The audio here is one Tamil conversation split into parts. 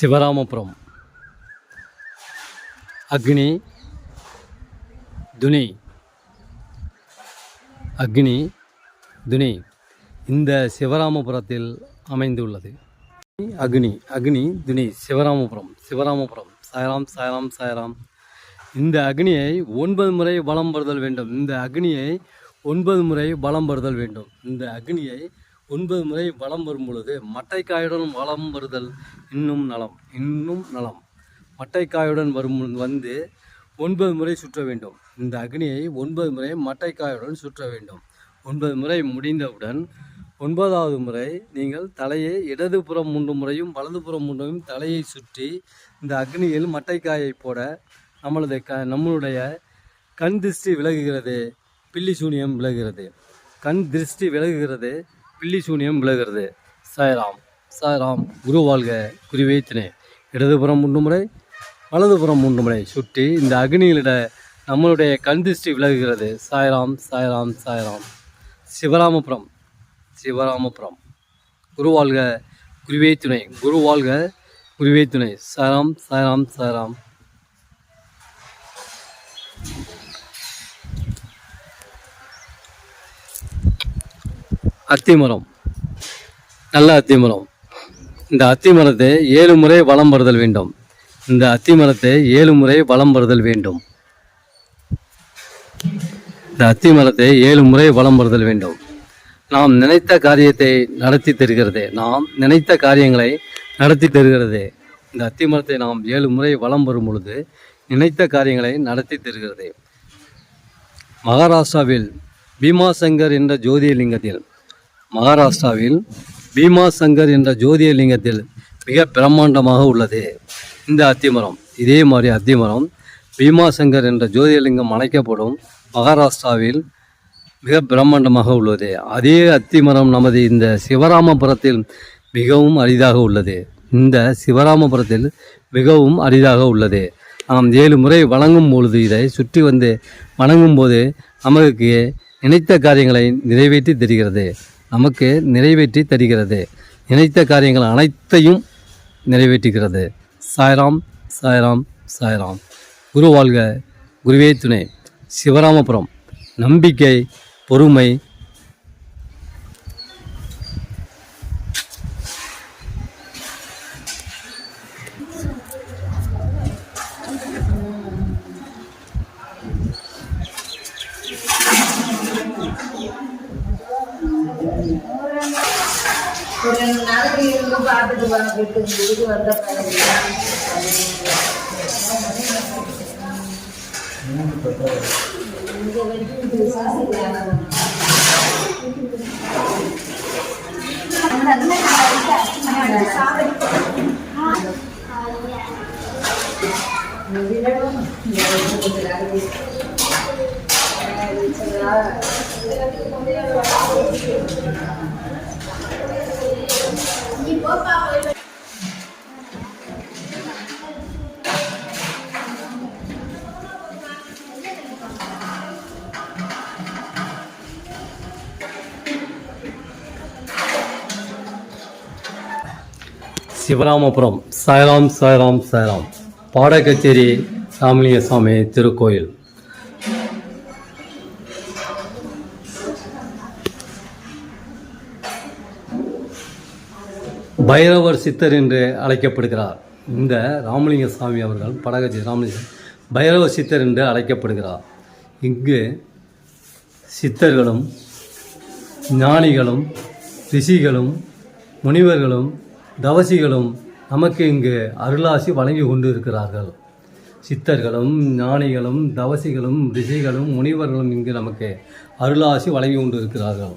சிவராமபுரம். அக்னி துனி அக்னி துனி இந்த சிவராமபுரத்தில் அமைந்துள்ளது. அக்னி அக்னி துனி சிவராமபுரம் சிவராமபுரம். சாயராம் சாயராம் சாயராம். இந்த அக்னியை ஒன்பது முறை வளம் பெறுதல் வேண்டும். இந்த அக்னியை ஒன்பது முறை வளம் பெறுதல் வேண்டும். இந்த அக்னியை ஒன்பது முறை வலம் வரும் பொழுது மட்டைக்காயுடன் வளம் வருதல் இன்னும் நலம் இன்னும் நலம். மட்டைக்காயுடன் வரும் வந்து ஒன்பது முறை சுற்ற வேண்டும். இந்த அக்னியை ஒன்பது முறை மட்டைக்காயுடன் சுற்ற வேண்டும். ஒன்பது முறை முடிந்தவுடன் ஒன்பதாவது முறை நீங்கள் தலையை இடதுபுறம் மூன்று முறையும் வலதுபுறம் மூன்று தலையை சுற்றி இந்த அக்னியில் மட்டைக்காயை போட நம்மளது க நம்மளுடைய கண் திருஷ்டி விலகுகிறது. பில்லி சூனியம் விலகுகிறது. கண் திருஷ்டி விலகுகிறது. பில்லி சூனியம் விலகுகிறது சாய்ராம் சாய்ராம் குரு வாழ்க குருவே இடதுபுறம் மூன்று முறை வலதுபுறம் மூன்று முறை சுற்றி இந்த அக்னியிலிட நம்மளுடைய கண் திருஷ்டி விலகுகிறது. சாய்ராம் சாய்ராம் சாய்ராம். சிவராமபுரம் சிவராமபுரம். குரு வாழ்க குருவே துணை குரு வாழ்க குருவே துணை சாய்ராம் சாய்ராம் சாய்ராம். அத்திமரம். நல்ல அத்திமரம். இந்த அத்தி மரத்தை ஏழு முறை வலம் வருதல் வேண்டும். இந்த அத்திமரத்தை ஏழு முறை வலம் வருதல் வேண்டும். இந்த அத்தி மரத்தை ஏழு முறை வலம் வருதல் வேண்டும். நாம் நினைத்த காரியத்தை நடத்தி தருகிறது. நாம் நினைத்த காரியங்களை நடத்தி தருகிறது. இந்த அத்திமரத்தை நாம் ஏழு முறை வலம் வரும் பொழுது நினைத்த காரியங்களை நடத்தி தருகிறது. மகாராஷ்டிராவில் பீமாசங்கர் என்ற ஜோதியலிங்கத்தில் மகாராஷ்டிராவில் பீமாசங்கர் என்ற ஜோதியலிங்கத்தில் மிக பிரம்மாண்டமாக உள்ளது. இந்த அத்திமரம் இதே மாதிரி அத்திமரம் பீமாசங்கர் என்ற ஜோதியலிங்கம் அழைக்கப்படும் மகாராஷ்டிராவில் மிக பிரம்மாண்டமாக உள்ளது. அதே அத்திமரம் நமது இந்த சிவராமபுரத்தில் மிகவும் அரிதாக உள்ளது. இந்த சிவராமபுரத்தில் மிகவும் அரிதாக உள்ளது. நாம் ஏழு முறை வணங்கும் பொழுது இதை சுற்றி வந்து வணங்கும் போது நமக்கு நினைத்த காரியங்களை நிறைவேற்றி தெரிகிறது. நமக்கு நிறைவேற்றி தருகிறது. நினைத்த காரியங்கள் அனைத்தையும் நிறைவேற்றுகிறது. சாய்ராம் சாய்ராம் சாய்ராம். குரு வாழ்க. குருவே துணை. சிவராமபுரம். நம்பிக்கை பொறுமை ಮಾಡಿಬಿಟ್ಟು ಹುಡುಗಿ ಅರ್ಧ ಮುಂದಿನ சிவராமபுரம். சாய்ராம் சாய்ராம் சாய்ராம். பாடக்கச்சேரி சாமிலிங்க சுவாமி திருக்கோயில். பைரவர் சித்தர் என்று அழைக்கப்படுகிறார். இந்த ராமலிங்க சுவாமி அவர்கள் படகச்சி ராமலிங்க பைரவ சித்தர் என்று அழைக்கப்படுகிறார். இங்கு சித்தர்களும் ஞானிகளும் ரிஷிகளும் முனிவர்களும் தவசிகளும் நமக்கு இங்கு அருளாசி வழங்கி கொண்டு இருக்கிறார்கள் சித்தர்களும் ஞானிகளும் தவசிகளும் ரிஷிகளும் முனிவர்களும் இங்கு நமக்கு அருளாசி வழங்கி கொண்டு இருக்கிறார்கள்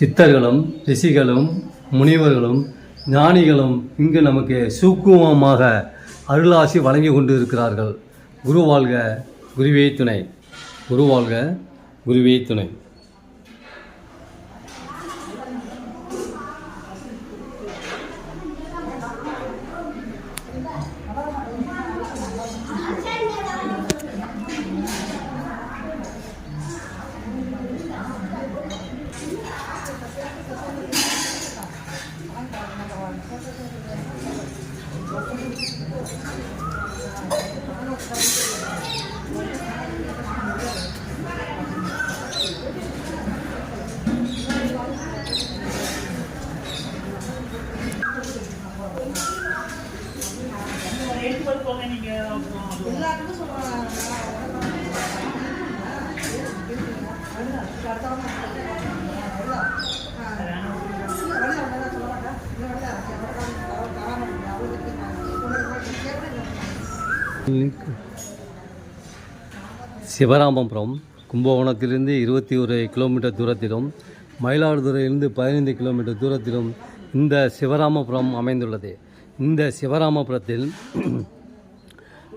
சித்தர்களும் ரிஷிகளும் முனிவர்களும் ஞானிகளும் இங்கு நமக்கு சூக்குமமாக அருளாசி வழங்கி கொண்டு இருக்கிறார்கள் குரு வாழ்க குருவே துணை. குரு வாழ்க குருவே துணை. சிவராமபுரம் கும்பகோணத்திலிருந்து இருபத்தி ஒரு கிலோமீட்டர் தூரத்திலும் மயிலாடுதுறையிலிருந்து பதினைந்து கிலோமீட்டர் தூரத்திலும் இந்த சிவராமபுரம் அமைந்துள்ளது. இந்த சிவராமபுரத்தில்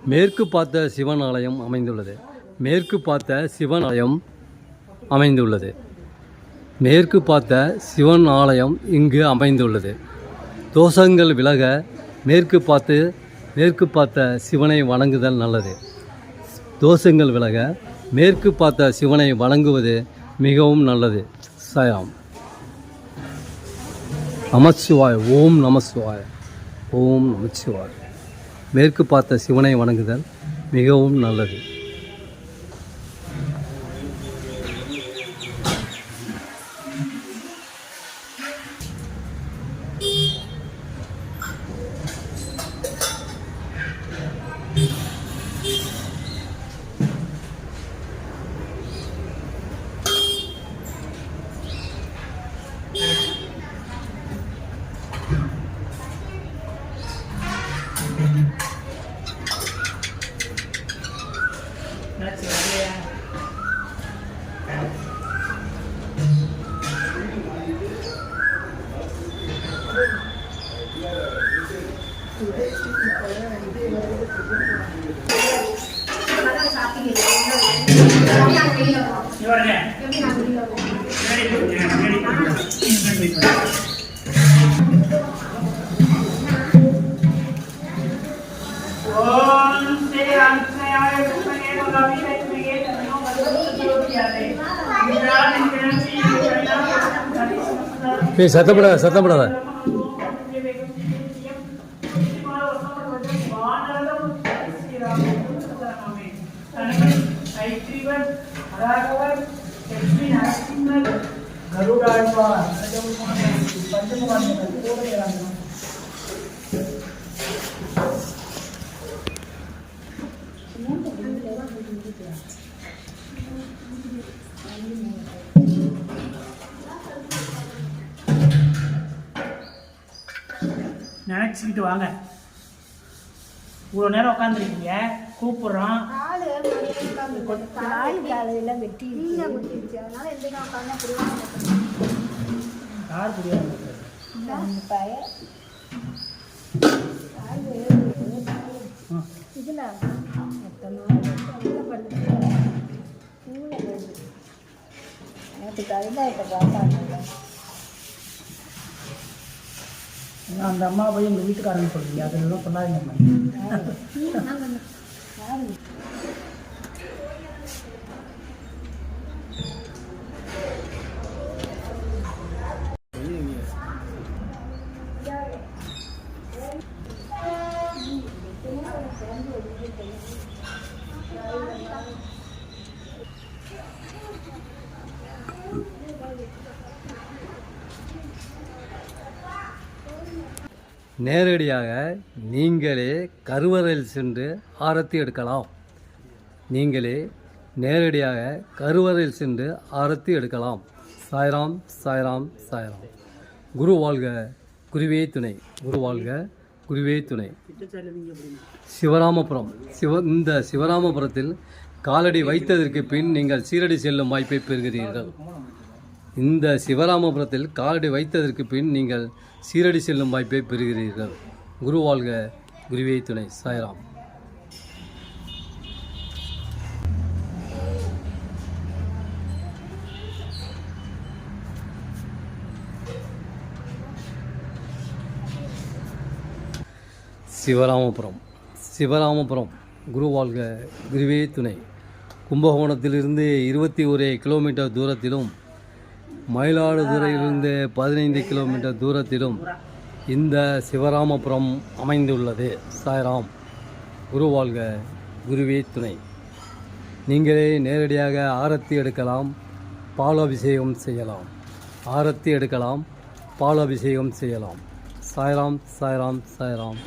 மேற்கு பார்த்த சிவன் ஆலயம் அமைந்துள்ளது. மேற்கு பார்த்த சிவன் ஆலயம் அமைந்துள்ளது. மேற்கு பார்த்த சிவன் ஆலயம் இங்கு அமைந்துள்ளது. தோஷங்கள் விலக மேற்கு பார்த்து மேற்கு பார்த்த சிவனை வணங்குதல் நல்லது. தோஷங்கள் விலக மேற்கு பார்த்த சிவனை வணங்குவது மிகவும் நல்லது. சயாம். நமச்சிவாய் ஓம் நமசிவாய் ஓம் நமச்சிவாய். மேற்கு பார்த்த சிவனை வணங்குதல் மிகவும் நல்லது. Nuts Maria. ஏய் சத்தப்படாத சத்தம் போடாத Thank you. நினச்சிக்கிட்டு வாங்க. இவ்வளோ நேரம் உட்காந்துருக்கீங்க கூப்பிட்றோம். யார் புரியாது. இதில் நேற்று கவிதாயிட்ட பார்த்தாங்க நான் அந்த அம்மா போய் எங்கள் வீட்டுக்காரங்க சொல்றீங்க. அதெல்லாம் சொல்லாதீங்க நேரடியாக நீங்களே கருவறையில் சென்று ஆரத்தி எடுக்கலாம். நீங்களே நேரடியாக கருவறையில் சென்று ஆரத்தி எடுக்கலாம். சாய்ராம் சாய்ராம் சாய்ராம். குரு வாழ்க குருவே துணை. குரு வாழ்க குருவே துணை. சிவராமபுரம். சிவ இந்த சிவராமபுரத்தில் காலடி வைத்ததற்கு பின் நீங்கள் சீரடி செல்லும் வாய்ப்பை பெறுகிறீர்கள். இந்த சிவராமபுரத்தில் காலடி வைத்ததற்கு பின் நீங்கள் சீரடி செல்லும் வாய்ப்பை பெறுகிறீர்கள். குரு வாழ்க குருவே துணை சாய்ராம். சிவராமபுரம் சிவராமபுரம் குரு வாழ்க குருவே துணை. கும்பகோணத்திலிருந்து இருபத்தி ஒரு கிலோமீட்டர் தூரத்திலும் மயிலாடுதுறையிலிருந்து பதினைந்து கிலோமீட்டர் தூரத்திலும் இந்த சிவராமபுரம் அமைந்துள்ளது. சாய்ராம் குருவாழ்க குருவே துணை. நீங்களே நேரடியாக ஆரத்தி எடுக்கலாம் பாலாபிஷேகம் செய்யலாம். ஆரத்தி எடுக்கலாம் பாலாபிஷேகம் செய்யலாம். சாய்ராம் சாய்ராம் சாய்ராம்.